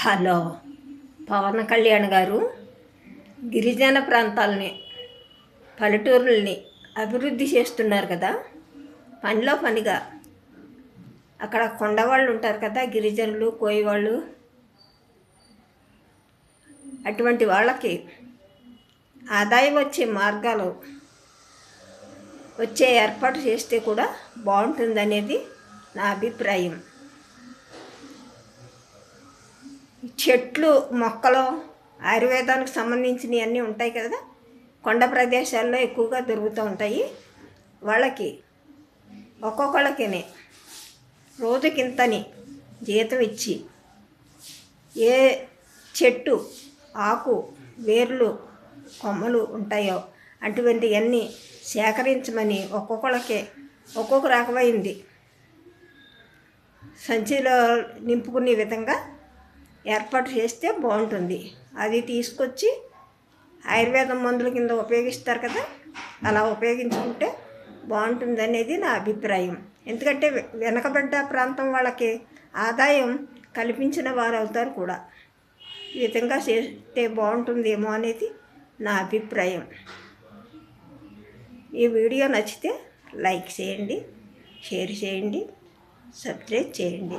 Hello Pawan Kalyan గారు గిరిజన ప్రాంతాలని పల్లెటూరుల్ని అభివృద్ధి చేస్తున్నారు కదా? పనిలో పనిగా. అక్కడ కొండవాళ్ళు ఉంటారు కదా గిరిజనులు కోయవాళ్ళు అటువంటి వాళ్ళకి ఆదాయం వచ్చే మార్గాలు వచ్చే ఏర్పాటు చేస్తే కూడా బాగుంటుందనేది నా అభిప్రాయం. చెట్లు మొక్కలు ఆయుర్వేదానికి సంబంధించినవి అన్నీ ఉంటాయి కదా. కొండ ప్రదేశాల్లో ఎక్కువగా దొరుకుతూ ఉంటాయి. వాళ్ళకి ఒక్కొక్కళ్ళకినే రోజుకింతని జీతం ఇచ్చి ఏ చెట్టు ఆకు వేర్లు కొమ్మలు ఉంటాయో అటువంటివన్నీ సేకరించమని ఒక్కొక్కళ్ళకి ఒక్కొక్క రకమైంది. సంచిలో నింపుకునే విధంగా ఏర్పాటు చేస్తే బాగుంటుంది. అది తీసుకొచ్చి ఆయుర్వేదం మందుల కింద ఉపయోగిస్తారు కదా అలా ఉపయోగించుకుంటే బాగుంటుంది అనేది నా అభిప్రాయం. ఎందుకంటే వెనకబడ్డ ప్రాంతం వాళ్ళకి ఆదాయం కల్పించిన వారు అవుతారు కూడా. ఈ విధంగా చేస్తే బాగుంటుందేమో అనేది నా అభిప్రాయం. ఈ వీడియో నచ్చితే లైక్ చేయండి షేర్ చేయండి సబ్స్క్రైబ్ చేయండి.